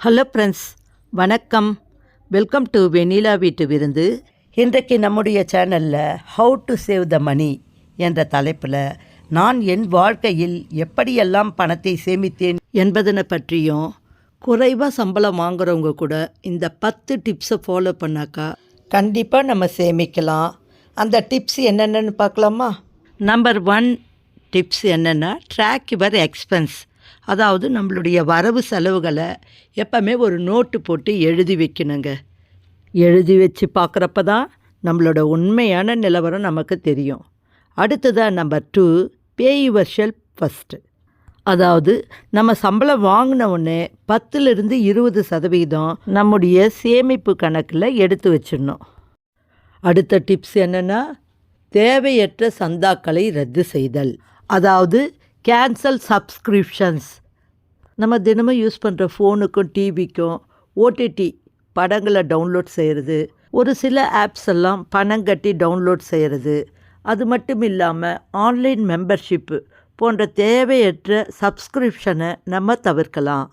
Hello friends வணக்கம். Welcome to vanilla வீட்டு விருந்து. இன்றைக்கு நம்முடைய சேனலில் how to save the money என்ற தலைப்பில் நான் என் வாழ்க்கையில் எப்படியெல்லாம் பணத்தை சேமித்தேன் என்பதனை பற்றியும் குறைவாக சம்பளம் வாங்குறவங்க கூட இந்த பத்து டிப்ஸை ஃபாலோ பண்ணாக்கா கண்டிப்பாக நம்ம சேமிக்கலாம். அந்த டிப்ஸ் என்னென்னு பார்க்கலாமா? நம்பர் ஒன் டிப்ஸ் என்னென்னா ட்ராக் யுவர் எக்ஸ்பென்ஸ் அதாவது நம்மளுடைய வரவு செலவுகளை எப்பவுமே ஒரு நோட்டு போட்டு எழுதி வைக்கணுங்க. எழுதி வச்சு பார்க்குறப்ப தான் நம்மளோட உண்மையான நிலவரம் நமக்கு தெரியும். அடுத்ததாக number two pay your first அதாவது நம்ம சம்பளம் வாங்கின உடனே பத்துலேருந்து இருபது சதவீதம் நம்முடைய சேமிப்பு கணக்கில் எடுத்து வச்சிடணும். அடுத்த டிப்ஸ் என்னென்னா தேவையற்ற சந்தாக்களை ரத்து செய்தல். அதாவது கேன்சல் சப்ஸ்கிரிப்ஷன்ஸ் நம்ம தினமும் யூஸ் பண்ணுற ஃபோனுக்கும் டிவிக்கும் ஓடிடி படங்களை டவுன்லோட் செய்கிறது ஒரு சில ஆப்ஸ் எல்லாம் பணம் கட்டி டவுன்லோட் செய்கிறது அது மட்டும் இல்லாமல் ஆன்லைன் மெம்பர்ஷிப்பு போன்ற தேவையற்ற சப்ஸ்கிரிப்ஷனை நம்ம தவிர்க்கலாம்.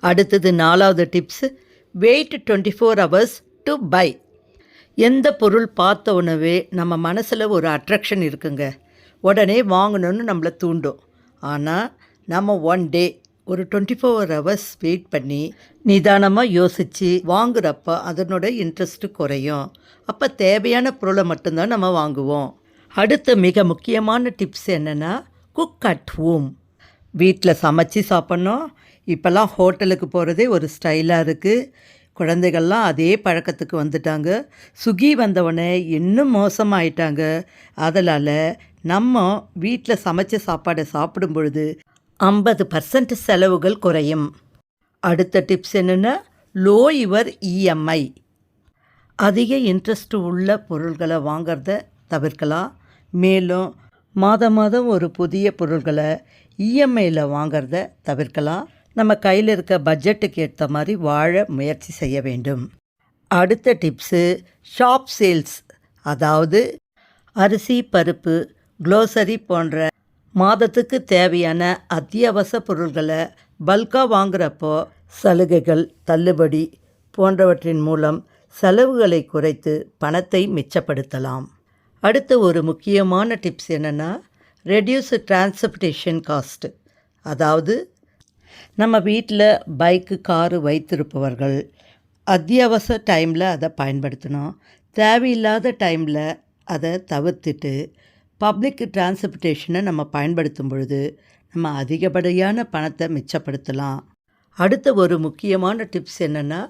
அடுத்தது நாலாவது tips wait twenty four hours to buy எந்த பொருள் பார்த்த உணவே நம்ம மனசில் ஒரு அட்ராக்ஷன் இருக்குங்க. உடனே வாங்கணும்னு நம்மளை தூண்டும். ஆனால் நம்ம ஒன் டே ஒரு டுவெண்ட்டி ஃபோர் ஹவர்ஸ் வெயிட் பண்ணி நிதானமாக யோசித்து வாங்குறப்ப அதனோட இன்ட்ரெஸ்ட்டு குறையும். அப்போ தேவையான பொருளை மட்டும்தான் நம்ம வாங்குவோம். அடுத்த மிக முக்கியமான டிப்ஸ் என்னென்னா குக் அட் ஹோம் வீட்டில் சமைச்சு சாப்பிட்ணும். இப்போல்லாம் ஹோட்டலுக்கு போகிறதே ஒரு ஸ்டைலாக இருக்குது குழந்தைகள்லாம் அதே பழக்கத்துக்கு வந்துட்டாங்க. சுகி வந்தவொடனே இன்னும் மோசமாயிட்டாங்க. அதனால் நம்ம வீட்டில் சமைச்ச சாப்பாடை சாப்பிடும் பொழுது ஐம்பது பர்சன்ட் செலவுகள் குறையும். அடுத்த டிப்ஸ் என்னென்னா? லோ யுவர் இஎம்ஐ அதிக இன்ட்ரெஸ்ட் உள்ள பொருள்களை வாங்கிறத தவிர்க்கலாம். மேலும் மாதம் மாதம் ஒரு புதிய பொருள்களை இஎம்ஐயில் வாங்கிறத தவிர்க்கலாம். நம்ம கையில் இருக்க பட்ஜெட்டுக்கு ஏற்ற மாதிரி வாழ முயற்சி செய்ய வேண்டும். அடுத்த டிப்ஸு ஷாப் சேல்ஸ் அதாவது அரிசி பருப்பு க்ளோசரி போன்ற மாதத்துக்கு தேவையான அத்தியாவசிய பொருள்களை பல்காக வாங்குறப்போ சலுகைகள் தள்ளுபடி போன்றவற்றின் மூலம் செலவுகளை குறைத்து பணத்தை மிச்சப்படுத்தலாம். அடுத்த ஒரு முக்கியமான டிப்ஸ் என்னென்னா ரெடியூஸ் டிரான்ஸ்போர்ட்டேஷன் காஸ்ட் அதாவது நம்ம வீட்டில் பைக்கு காரு வைத்திருப்பவர்கள் அத்தியாவசிய டைமில் அதை பயன்படுத்தணும். தேவையில்லாத டைமில் அதை தவிர்த்துட்டு பப்ளிக் டிரான்ஸ்போர்ட்டேஷனை நம்ம பயன்படுத்தும் பொழுது நம்ம அதிகப்படியான பணத்தை மிச்சப்படுத்தலாம். அடுத்த ஒரு முக்கியமான டிப்ஸ் என்னென்னா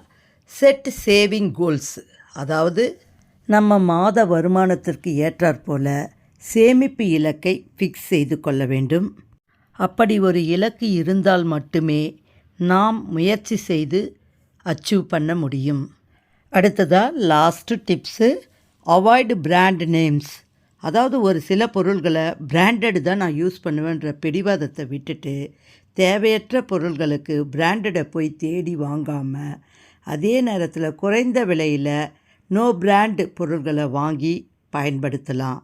செட் சேவிங் கோல்ஸ் அதாவது நம்ம மாத வருமானத்திற்கு ஏற்றாற்போல் சேமிப்பு இலக்கை ஃபிக்ஸ் செய்து கொள்ள வேண்டும். அப்படி ஒரு இலக்கு இருந்தால் மட்டுமே நாம் முயற்சி செய்து அச்சீவ் பண்ண முடியும். அடுத்ததாக last tips avoid brand names அதாவது ஒரு சில பொருள்களை பிராண்டடு தான் நான் யூஸ் பண்ணுவேன்ற பிடிவாதத்தை விட்டுட்டு தேவையற்ற பொருள்களுக்கு பிராண்டடை போய் தேடி வாங்காமல் அதே நேரத்தில் குறைந்த விலையில் நோ பிராண்டு பொருள்களை வாங்கி பயன்படுத்தலாம்.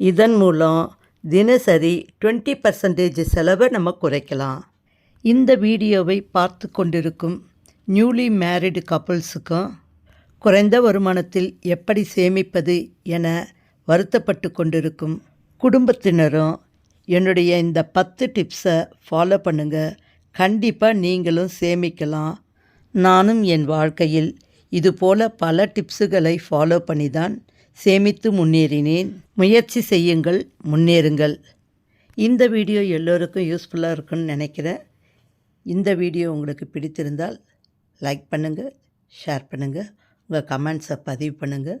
இதன் மூலம் தினசரி டுவெண்ட்டி பர்சன்டேஜ் செலவை நம்ம குறைக்கலாம். இந்த வீடியோவை பார்த்து கொண்டிருக்கும் நியூலி மேரிடு கப்புள்ஸுக்கும் குறைந்த வருமானத்தில் எப்படி சேமிப்பது என வருத்தப்பட்டு கொண்டிருக்கும் குடும்பத்தினரும் என்னுடைய இந்த பத்து டிப்ஸை ஃபாலோ பண்ணுங்கள் கண்டிப்பாக நீங்களும் சேமிக்கலாம். நானும் என் வாழ்க்கையில் இதுபோல பல டிப்ஸுகளை ஃபாலோ பண்ணி தான் சேமித்து முன்னேறினேன். முயற்சி செய்யுங்கள் முன்னேறுங்கள். இந்த வீடியோ எல்லோருக்கும் யூஸ்ஃபுல்லாக இருக்குன்னு நினைக்கிறேன். இந்த வீடியோ உங்களுக்கு பிடித்திருந்தால் லைக் பண்ணுங்கள் ஷேர் பண்ணுங்கள் உங்கள் கமெண்ட்ஸை பதிவு பண்ணுங்கள்